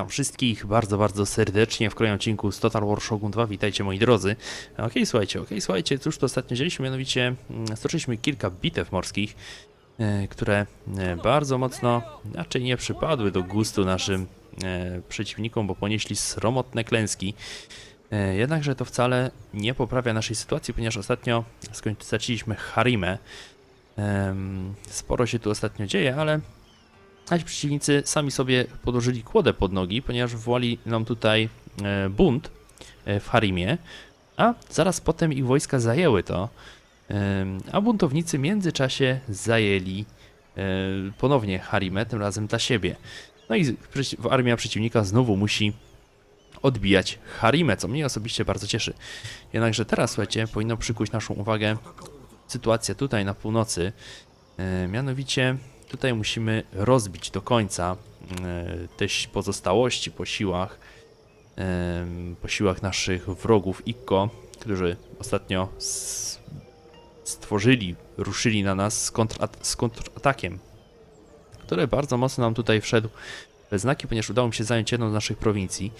Witam wszystkich bardzo, bardzo serdecznie w kolejnym odcinku z Total War Shogun 2. Witajcie moi drodzy. Okej, słuchajcie, okej, słuchajcie, cóż to ostatnio dzieliśmy, mianowicie mm, stoczyliśmy kilka bitew morskich, e, które e, bardzo mocno raczej nie przypadły do gustu naszym e, przeciwnikom, bo ponieśli sromotne klęski. E, Jednakże to wcale nie poprawia naszej sytuacji, ponieważ ostatnio straciliśmy Harimę. Sporo się tu ostatnio dzieje, ale Nasi przeciwnicy sami sobie podłożyli kłodę pod nogi, ponieważ wywołali nam tutaj e, bunt e, w Harimie, a zaraz potem ich wojska zajęły to, Em, a buntownicy w międzyczasie zajęli e, ponownie Harimę, tym razem dla siebie. No i armia przeciwnika znowu musi odbijać Harimę, co mnie osobiście bardzo cieszy. Jednakże teraz, słuchajcie, powinno przykuć naszą uwagę sytuacja tutaj na północy, e, mianowicie tutaj musimy rozbić do końca e, te pozostałości po siłach, po siłach naszych wrogów Ikko, którzy ostatnio stworzyli, ruszyli na nas z, kontrat- z kontratakiem, który bardzo mocno nam tutaj wszedł we znaki, ponieważ udało mi się zająć jedną z naszych prowincji.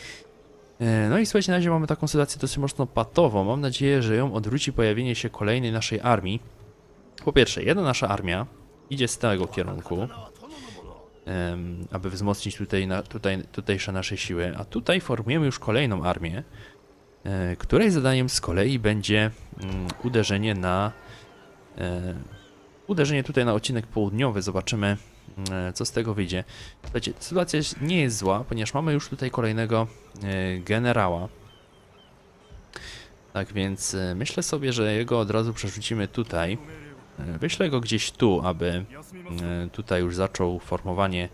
E, No i słuchajcie, na razie mamy taką sytuację dosyć mocno patową. Mam nadzieję, że ją odwróci pojawienie się kolejnej naszej armii. Po pierwsze, jedna nasza armia idzie z tego kierunku, aby wzmocnić tutaj, tutaj tutejsze nasze siły, a tutaj formujemy już kolejną armię, e, której zadaniem z kolei będzie mm, uderzenie na e, uderzenie tutaj na odcinek południowy. Zobaczymy, mm, co z tego wyjdzie. Słuchajcie, sytuacja nie jest zła, ponieważ mamy już tutaj kolejnego e, generała. Tak więc myślę sobie, że jego od razu przerzucimy tutaj. Wyślę go gdzieś tu, aby e, tutaj już zaczął formowanie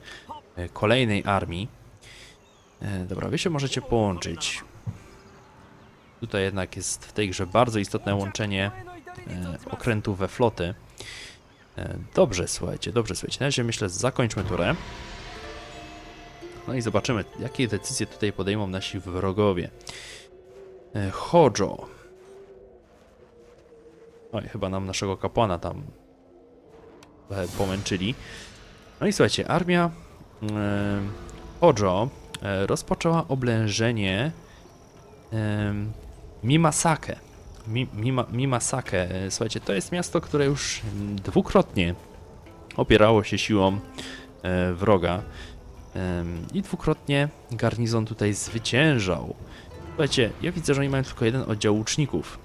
e, kolejnej armii. E, Dobra, wy się możecie połączyć. Tutaj jednak jest w tej grze bardzo istotne łączenie okrętów we floty. Dobrze, słuchajcie, dobrze, słuchajcie. Na razie myślę, zakończmy turę. No i zobaczymy, jakie decyzje tutaj podejmą nasi wrogowie. E, Chyba nam naszego kapłana tam e, pomęczyli. No i słuchajcie, armia e, Hojo e, rozpoczęła oblężenie e, Mimasake. Mi, Mima, Mimasake, słuchajcie, to jest miasto, które już dwukrotnie opierało się siłą e, wroga i dwukrotnie garnizon tutaj zwyciężał. Słuchajcie, ja widzę, że oni mają tylko jeden oddział łuczników,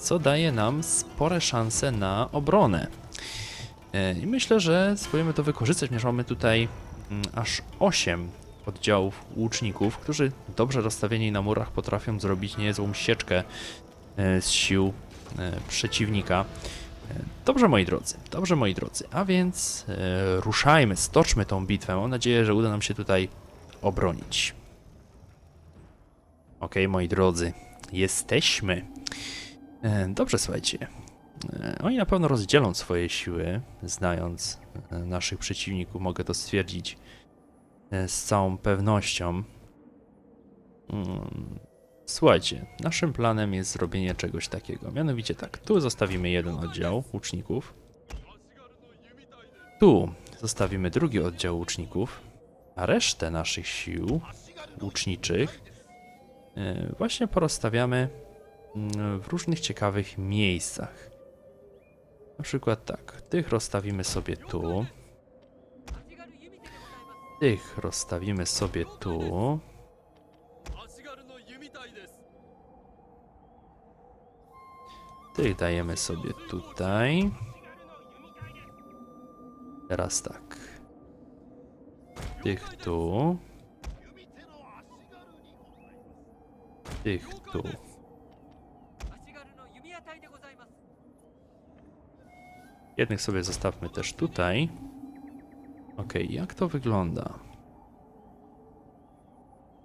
co daje nam spore szanse na obronę. E, I myślę, że spróbujemy to wykorzystać, ponieważ mamy tutaj mm, aż 8 oddziałów łuczników, którzy dobrze rozstawieni na murach potrafią zrobić niezłą sieczkę e, z sił e, przeciwnika. E, Dobrze, moi drodzy, dobrze, moi drodzy. A więc e, ruszajmy, stoczmy tą bitwę. Mam nadzieję, że uda nam się tutaj obronić. Okej, moi drodzy, jesteśmy. E, Dobrze, słuchajcie. E, Oni na pewno rozdzielą swoje siły, znając e, naszych przeciwników, mogę to stwierdzić z całą pewnością. Mm, Słuchajcie, naszym planem jest zrobienie czegoś takiego. Mianowicie tak, tu zostawimy jeden oddział łuczników. Tu zostawimy drugi oddział łuczników, a resztę naszych sił łuczniczych właśnie porozstawiamy w różnych ciekawych miejscach. Na przykład tak, tych rozstawimy sobie tu. Tych rozstawimy sobie tu. Tych dajemy sobie tutaj. Teraz tak. Tych tu. Tych tu. Jednych sobie zostawmy też tutaj. Ok, jak to wygląda?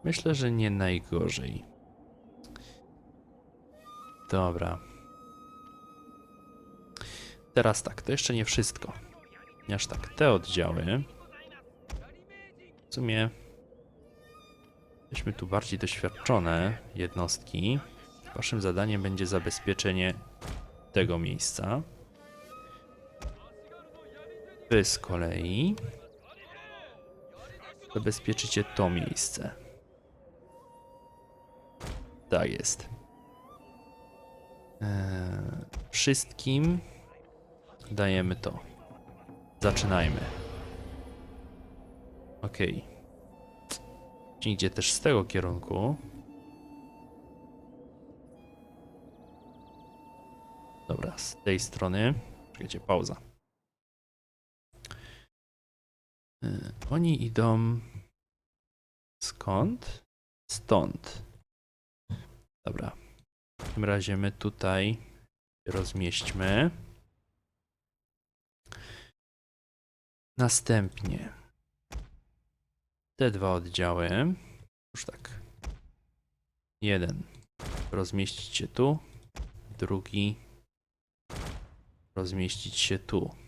Myślę, że nie najgorzej. Dobra. Teraz tak, to jeszcze nie wszystko. Ponieważ tak, te oddziały. W sumie. Jesteśmy tu bardziej doświadczone jednostki. Waszym zadaniem będzie zabezpieczenie tego miejsca. Wy z kolei zabezpieczycie to miejsce. Tak jest. Eee, wszystkim dajemy to. Zaczynajmy. Okay. Idzie też z tego kierunku. Dobra, z tej strony. Czekajcie, pauza. Oni idą. Skąd? Stąd. Dobra. W takim razie my tutaj rozmieśćmy. Następnie te dwa oddziały. Już tak. Jeden rozmieścić się tu, drugi rozmieścić się tu.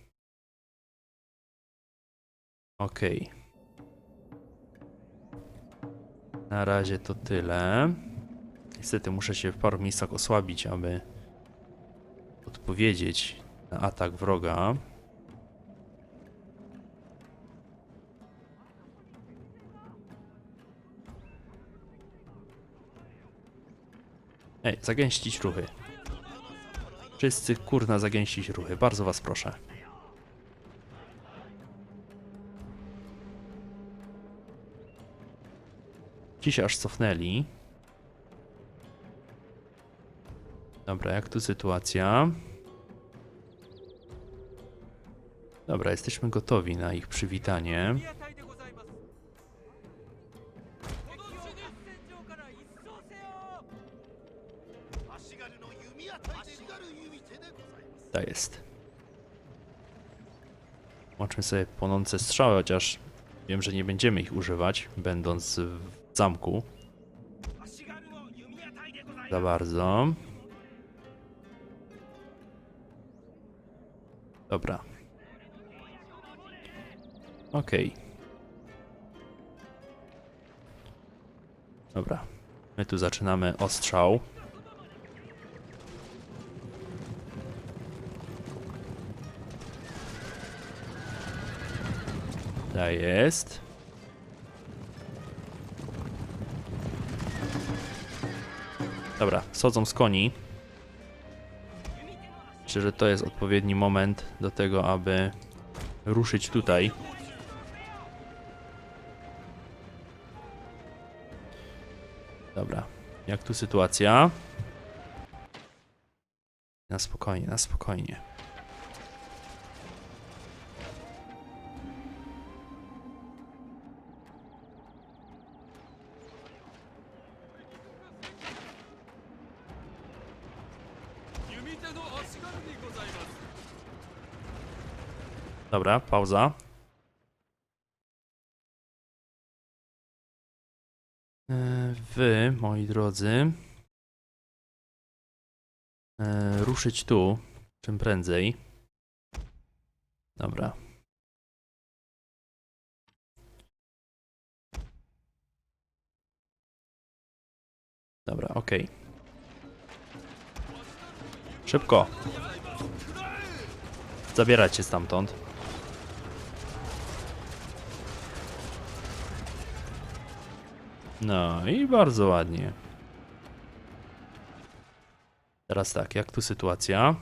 Ok. Na razie to tyle. Niestety muszę się w paru miejscach osłabić, aby odpowiedzieć na atak wroga. Ej, zagęścić ruchy. Wszyscy kurna zagęścić ruchy. Bardzo was proszę. Ci się aż cofnęli. Dobra, jak tu sytuacja? Dobra, jesteśmy gotowi na ich przywitanie. Tak jest. Łączmy sobie płonące strzały, chociaż wiem, że nie będziemy ich używać, będąc w zamku. Za bardzo. Dobra. Okej. Okay. Dobra. My tu zaczynamy ostrzał. Tak jest. Dobra, schodzą z koni. Myślę, że to jest odpowiedni moment do tego, aby ruszyć tutaj. Dobra, jak tu sytuacja? Na spokojnie, na spokojnie. Dobra, pauza. E, Wy, moi drodzy, e, ruszyć tu czym prędzej. Dobra. Dobra, okej. Szybko. Zabierać się stamtąd. No i bardzo ładnie. Teraz tak, jak tu sytuacja?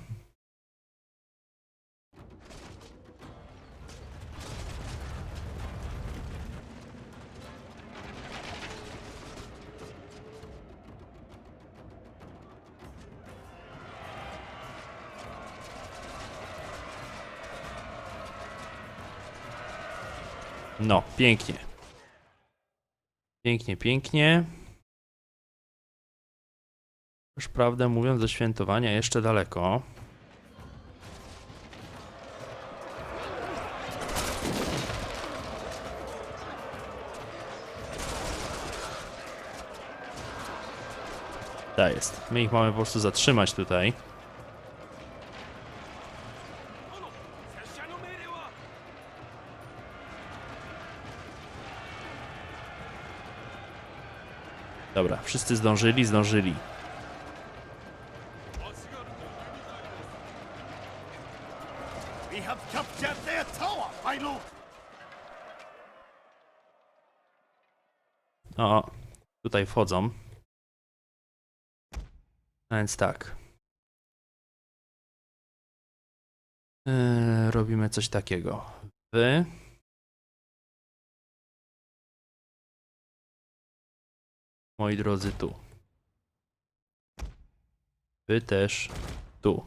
No, pięknie. Pięknie, pięknie. Już prawdę mówiąc, do świętowania jeszcze daleko. Tak jest. My ich mamy po prostu zatrzymać tutaj. Wszyscy zdążyli, zdążyli. O, tutaj wchodzą. A więc tak. Yy, robimy coś takiego. Wy. Moi drodzy, tu. Wy też tu.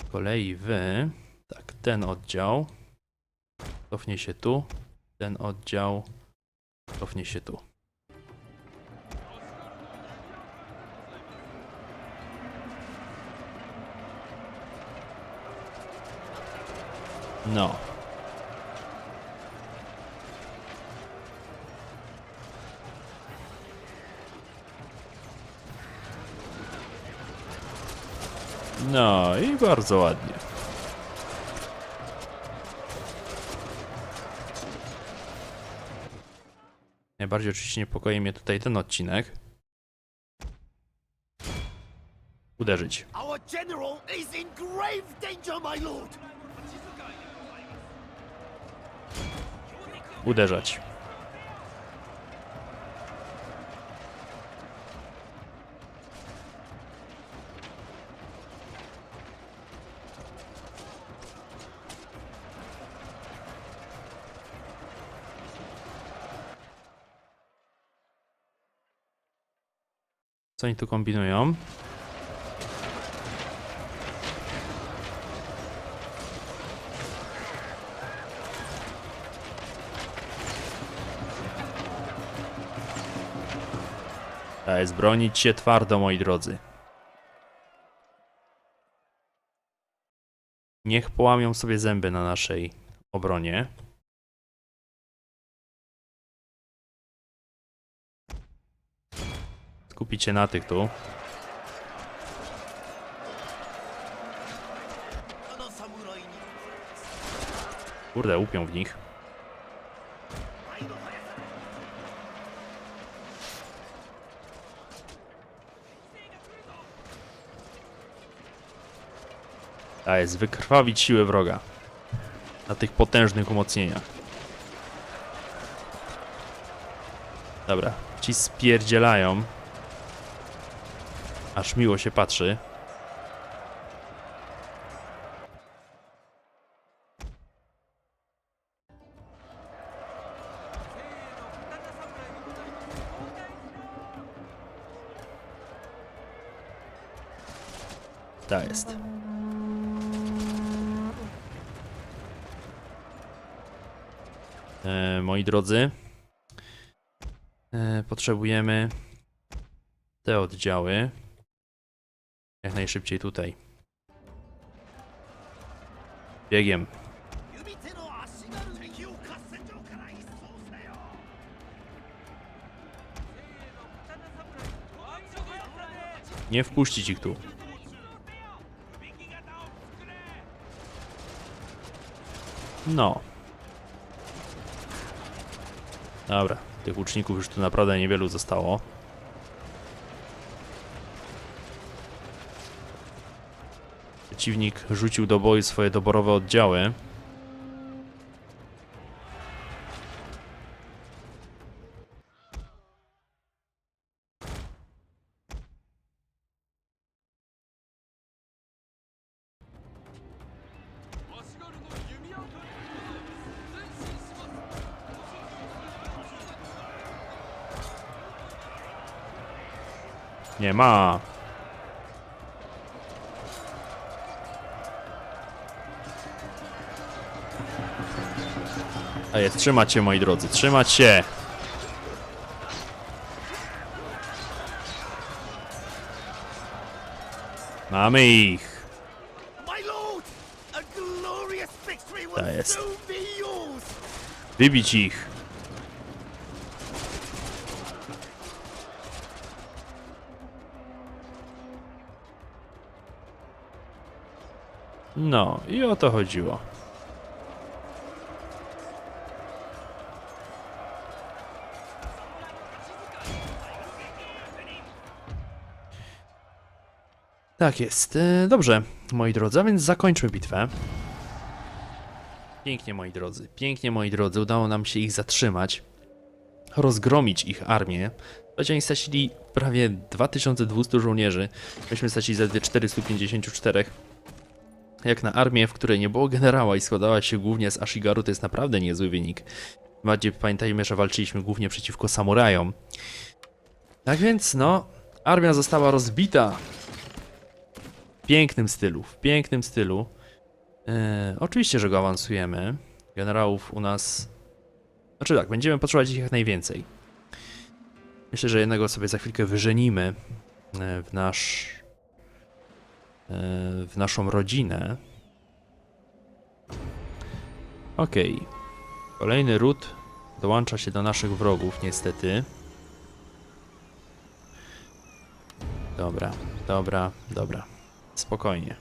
Z kolei wy. Tak, ten oddział. Cofnie się tu. Ten oddział. Cofnie się tu. No. No i bardzo ładnie. Najbardziej oczywiście niepokoi mnie tutaj ten odcinek. Uderzyć. Our Co oni tu kombinują? To jest bronić się twardo, moi drodzy. Niech połamią sobie zęby na naszej obronie. Kupicie na tych tu. Kurde, upią w nich. A jest wykrwawić siły wroga na tych potężnych umocnieniach. Dobra, ci spierdzielają. Aż miło się patrzy. Tak jest. E, moi drodzy, e, potrzebujemy te oddziały najszybciej tutaj. Biegiem. Nie wpuścić ich tu. No. Dobra, tych łuczników już tu naprawdę niewielu zostało. Przeciwnik rzucił do boju swoje doborowe oddziały. Nie ma. A jest, trzymać się moi drodzy, trzymać się. Mamy ich. Tak jest. Wybić ich. No, i o to chodziło. Tak jest. E, Dobrze, moi drodzy, a więc zakończmy bitwę. Pięknie, moi drodzy. Pięknie, moi drodzy. Udało nam się ich zatrzymać. rozgromić ich armię. Choć oni stracili prawie 2200 żołnierzy, myśmy stracili zaledwie 454. Jak na armię, w której nie było generała i składała się głównie z Ashigaru, to jest naprawdę niezły wynik. Bardziej pamiętajmy, że walczyliśmy głównie przeciwko samurajom. Tak więc, no, armia została rozbita. Pięknym stylu, w pięknym stylu. E, oczywiście, że go awansujemy. Generałów u nas. Znaczy tak, będziemy potrzebować ich jak najwięcej. Myślę, że jednego sobie za chwilkę wyżenimy e, w nasz. e, w naszą rodzinę. Okej. Kolejny ród dołącza się do naszych wrogów, niestety. Dobra, dobra, dobra. Spokojnie.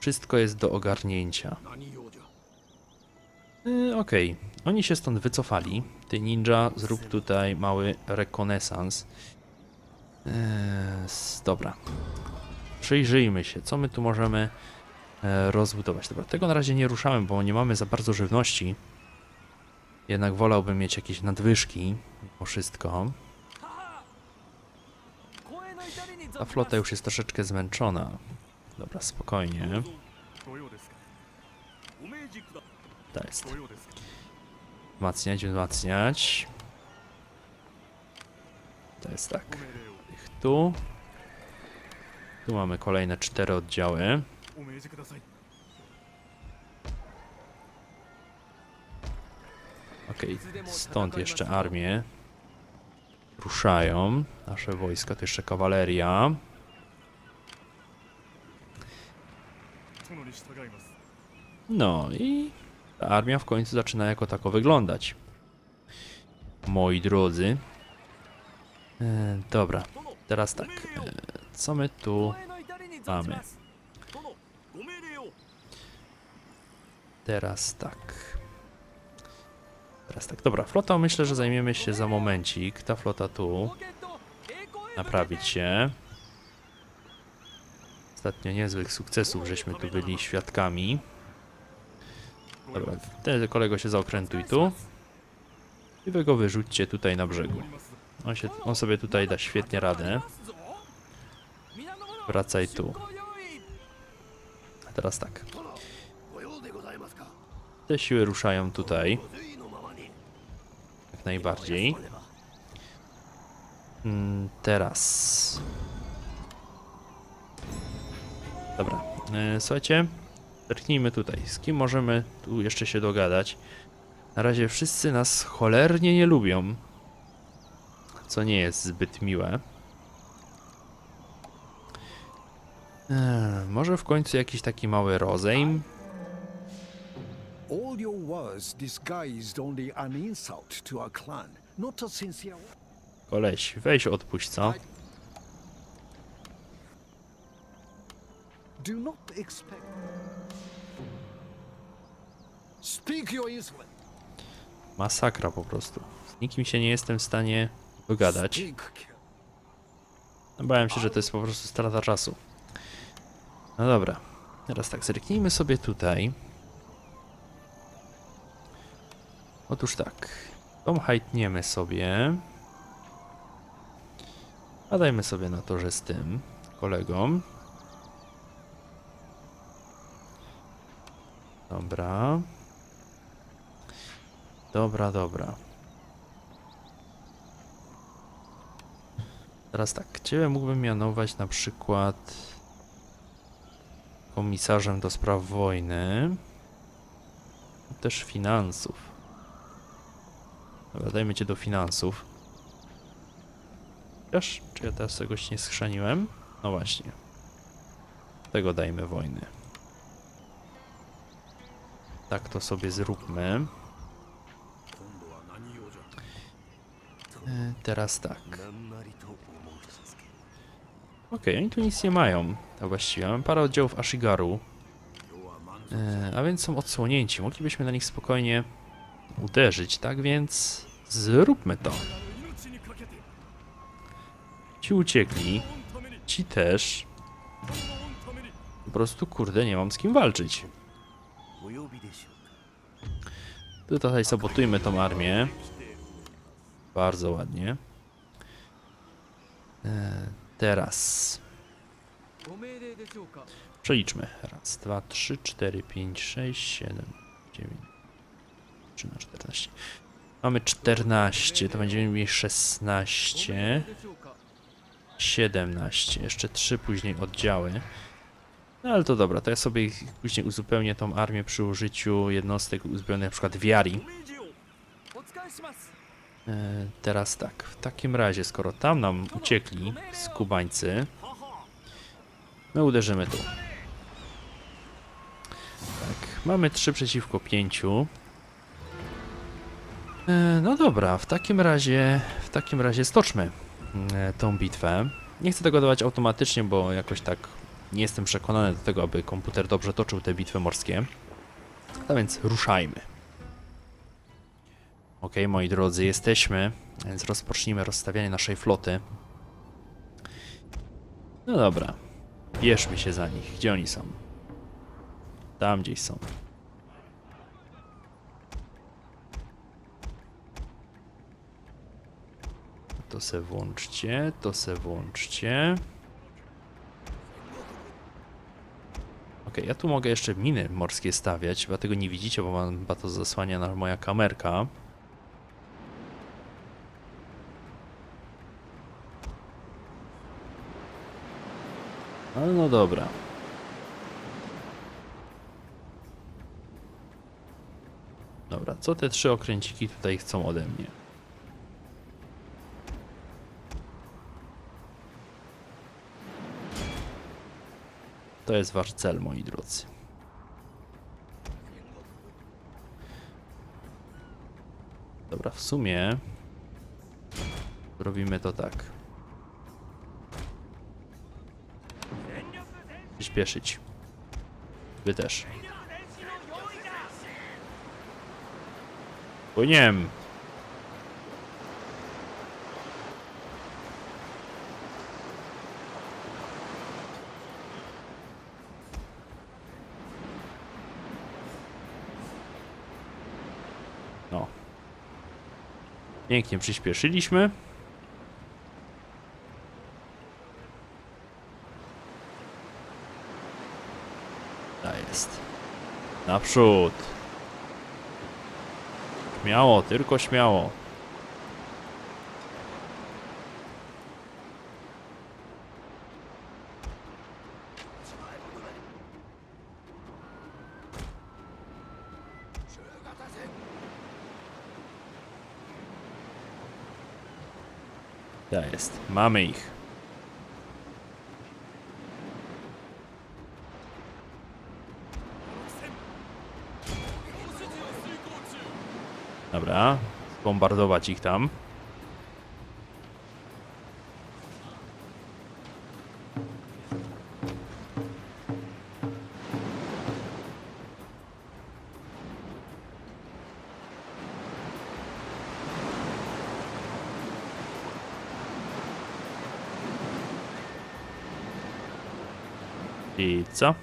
Wszystko jest do ogarnięcia. Yy, Okej, okay. oni się stąd wycofali. Ty ninja, zrób tutaj mały rekonesans. Yy, dobra. Przyjrzyjmy się, co my tu możemy e, rozbudować. Dobra, tego na razie nie ruszałem, bo nie mamy za bardzo żywności. Jednak wolałbym mieć jakieś nadwyżki, mimo wszystko. Ta flota już jest troszeczkę zmęczona. Dobra, spokojnie. To jest. Wzmacniać, wzmacniać. To jest tak. Ich tu. Tu mamy kolejne cztery oddziały. Okej, okay. stąd jeszcze armię ruszają. Nasze wojska, to jeszcze kawaleria. No i ta armia w końcu zaczyna jako tako wyglądać. Moi drodzy. E, dobra, teraz tak. E, co my tu mamy? Teraz tak. Teraz tak, dobra, flotą myślę, że zajmiemy się za momencik. Ta flota tu. Naprawić się. Ostatnio niezłych sukcesów żeśmy tu byli świadkami. Dobra, ten kolego się zaokrętuj tu. I wy go wyrzućcie tutaj na brzegu. On, się, on sobie tutaj da świetnie radę. Wracaj tu. A teraz tak. Te siły ruszają tutaj. Jak najbardziej. Mm, teraz. Dobra, e, słuchajcie, zerknijmy tutaj. Z kim możemy tu jeszcze się dogadać? Na razie wszyscy nas cholernie nie lubią, co nie jest zbyt miłe. Eee, może w końcu jakiś taki mały rozejm? All your words disguised only an insult to our clan, not a sincere. Koleś, weź odpuść, co? Do not expect. Speak your insolence. Masakra po prostu. Z nikim się nie jestem w stanie dogadać. No, Bałem się, że to jest po prostu strata czasu. No dobra. Teraz tak, zerknijmy sobie tutaj. Otóż tak. Tom hajtniemy sobie. A dajmy sobie na to, że z tym kolegą. Dobra. Dobra, dobra. Teraz tak, Ciebie mógłbym mianować na przykład komisarzem do spraw wojny, też finansów. Dajmy cię do finansów. Chociaż, czy ja teraz czegoś nie schrzaniłem? No właśnie. Tego dajmy wojny. Tak to sobie zróbmy. E, teraz tak. Okej, okay, oni tu nic nie mają. A właściwie mam parę oddziałów Ashigaru. E, a więc są odsłonięci. Moglibyśmy na nich spokojnie uderzyć, tak więc zróbmy to. Ci uciekli, ci też. Po prostu, kurde, nie mam z kim walczyć. Tutaj sabotujmy tą armię. Bardzo ładnie. E, teraz. Przeliczmy. Raz, dwa, trzy, cztery, pięć, sześć, siedem, dziewięć. Czy na 14? Mamy 14, to będziemy mieli 16. 17, jeszcze 3 później oddziały. No ale to dobra, to ja sobie później uzupełnię tą armię przy użyciu jednostek uzbrojonych na przykład wiari. E, teraz tak, w takim razie, skoro tam nam uciekli skubańcy, my uderzymy tu. Tak, mamy 3 przeciwko 5. E, no dobra, w takim razie, w takim razie stoczmy e, tą bitwę. Nie chcę tego dawać automatycznie, bo jakoś tak nie jestem przekonany do tego, aby komputer dobrze toczył te bitwy morskie. A więc ruszajmy. Ok, moi drodzy, jesteśmy, więc rozpocznijmy rozstawianie naszej floty. No dobra, bierzmy się za nich. Gdzie oni są? Tam gdzieś są. To se włączcie, to se włączcie. Ok, ja tu mogę jeszcze miny morskie stawiać, chyba tego nie widzicie, bo mam chyba to zasłania na moja kamerka. Ale no dobra. Dobra, co te trzy okręciki tutaj chcą ode mnie? To jest wasz cel, moi drodzy. Dobra, w sumie robimy to tak. Przyspieszyć. Wy też. Płyniem. No. Pięknie przyspieszyliśmy. Ta jest. Naprzód. Śmiało, tylko śmiało. Ta jest. Mamy ich. Dobra, bombardować ich tam. Co?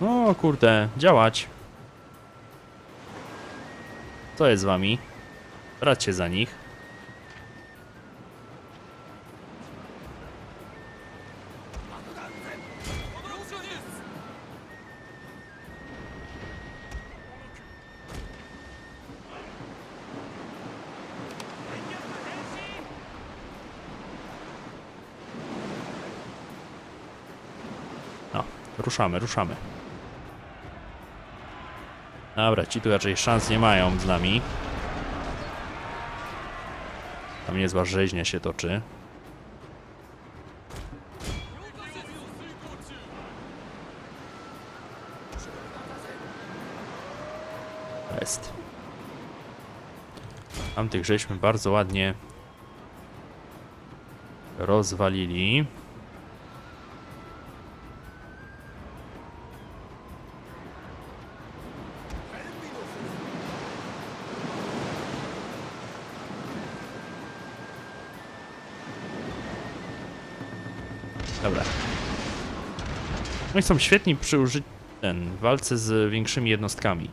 O kurde, działać. Co jest z wami? Radźcie za nich. Ruszamy, ruszamy. Dobra, ci tu raczej szans nie mają z nami. Tam niezła rzeźnia się toczy. Jest. Tamtych żeśmy bardzo ładnie rozwalili. Dobra. No i są świetni przy uży... ten, w walce z większymi jednostkami.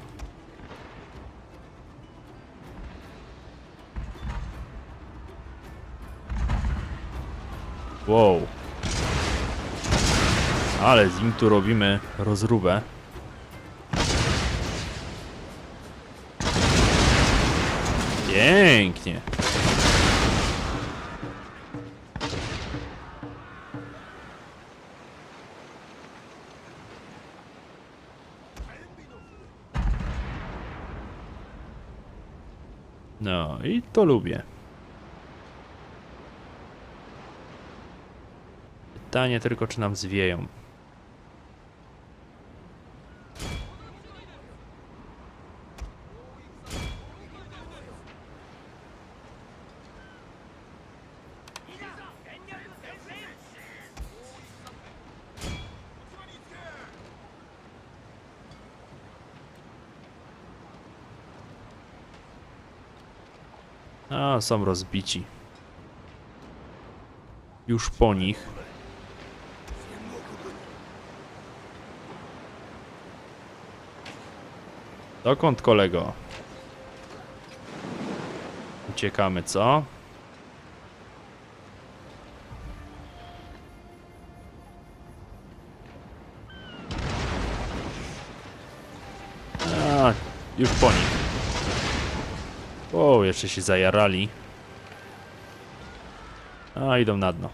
Wow. Ale z nim tu robimy rozróbę. Pięknie. No i to lubię. Pytanie tylko, czy nam zwieją. Są rozbici. Już po nich. Dokąd, kolego? Uciekamy, co? A, już po nich. O, jeszcze się zajarali. A, idą na dno.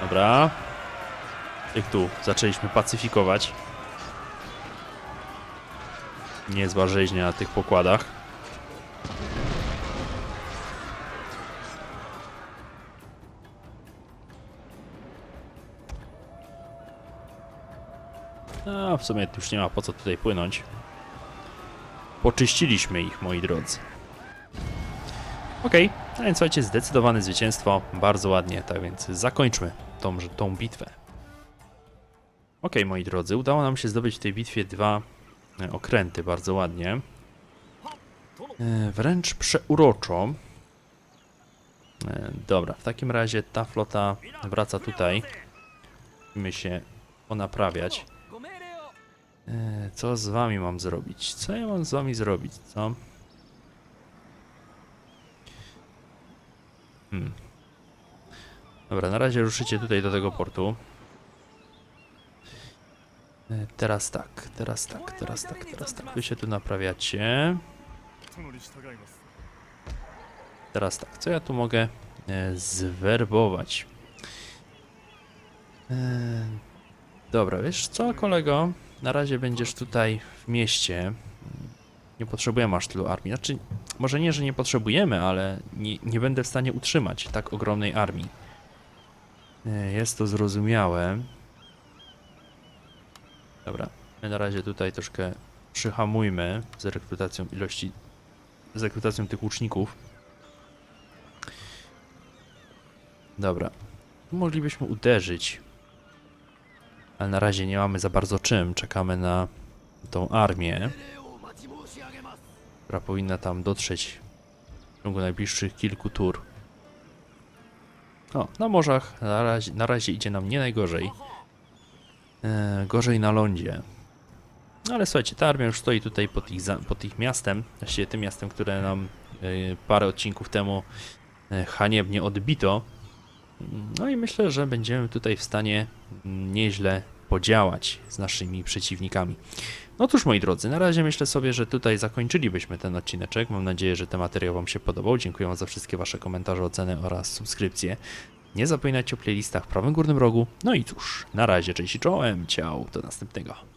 Dobra. Jak tu zaczęliśmy pacyfikować. Niezła rzeźnia na tych pokładach. W sumie już nie ma po co tutaj płynąć. Poczyściliśmy ich, moi drodzy. Okej, a więc słuchajcie, zdecydowane zwycięstwo, bardzo ładnie, tak więc zakończmy tą, tą bitwę. Okej, moi drodzy, udało nam się zdobyć w tej bitwie dwa e, okręty, bardzo ładnie. E, wręcz przeuroczo. E, dobra, w takim razie ta flota wraca tutaj. Musimy się ponaprawiać. E, co z wami mam zrobić? Co ja mam z wami zrobić, co? Hmm. Dobra, na razie ruszycie tutaj do tego portu. E, teraz tak, teraz tak, teraz tak, teraz tak. Wy się tu naprawiacie. Teraz tak, co ja tu mogę e, zwerbować? Dobra, wiesz co, kolego? Na razie będziesz tutaj w mieście. Nie potrzebujemy aż tylu armii. Znaczy, może nie, że nie potrzebujemy, ale nie, nie będę w stanie utrzymać tak ogromnej armii. E, Jest to zrozumiałe. Dobra, my na razie tutaj troszkę przyhamujmy z rekrutacją ilości, z rekrutacją tych łuczników. Dobra, moglibyśmy uderzyć ale na razie nie mamy za bardzo czym. Czekamy na tą armię, która powinna tam dotrzeć w ciągu najbliższych kilku tur. O, na morzach na razie, na razie idzie nam nie najgorzej. E, gorzej na lądzie. No ale słuchajcie, ta armia już stoi tutaj pod ich, pod ich miastem, właściwie tym miastem, które nam e, parę odcinków temu y, haniebnie odbito. No i myślę, że będziemy tutaj w stanie mm, nieźle podziałać z naszymi przeciwnikami. No cóż, moi drodzy, na razie myślę sobie, że tutaj zakończylibyśmy ten odcineczek. Mam nadzieję, że ten materiał Wam się podobał. Dziękuję za wszystkie Wasze komentarze, oceny oraz subskrypcje. Nie zapominajcie o playlistach w prawym górnym rogu. No i cóż, na razie, cześć i czołem, ciao, do następnego.